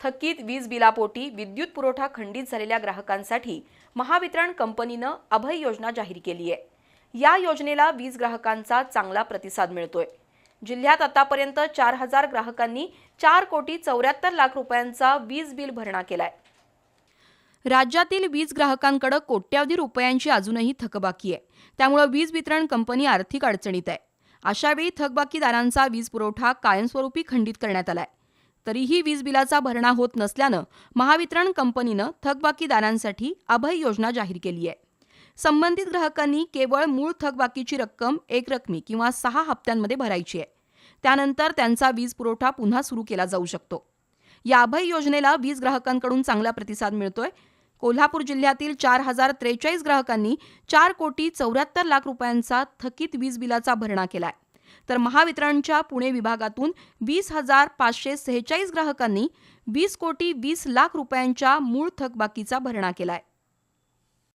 थकीत वीज बिलापोटी विद्युत पुरवठा खंडित झालेल्या ग्राहकांसाठी महावितरण कंपनीनं अभय योजना जाहीर केली आहे या योजनेला वीज ग्राहकांचा चांगला प्रतिसाद मिळतोय. जिल्ह्यात आतापर्यंत चार हजार ग्राहकांनी चार कोटी चौऱ्याहत्तर लाख रुपयांचा वीज बिल भरणा केलाय. राज्यातील वीज ग्राहकांकडे कोट्यावधी रुपयांची अजूनही थकबाकी आहे. त्यामुळे वीज वितरण कंपनी आर्थिक अडचणीत आहे. अशावेळी थकबाकीदारांचा वीज पुरवठा कायमस्वरूपी खंडित करण्यात आलाय. तरीही वीज बिलाचा भरणा होत नसल्यानं महावितरण कंपनीनं थकबाकीदारांसाठी अभय योजना जाहीर केली आहे. संबंधित ग्राहकांनी केवळ मूळ थकबाकीची रक्कम एक रकमी किंवा सहा हप्त्यांमध्ये भरायची आहे. त्यानंतर त्यांचा वीज पुरवठा पुन्हा सुरू केला जाऊ शकतो. या अभय योजनेला वीज ग्राहकांकडून चांगला प्रतिसाद मिळतोय. कोल्हापूर जिल्ह्यातील चार हजार त्रेचाळीस ग्राहकांनी चार कोटी चौऱ्याहत्तर लाख रुपयांचा थकीत वीज बिलाचा भरणा केलाय. तर महावितरणच्या पुणे विभागातून वीस हजार पाचशे सेहेचाळीस ग्राहकांनी वीस कोटी वीस लाख रुपयांच्या मूळ थकबाकीचा भरणा केलाय.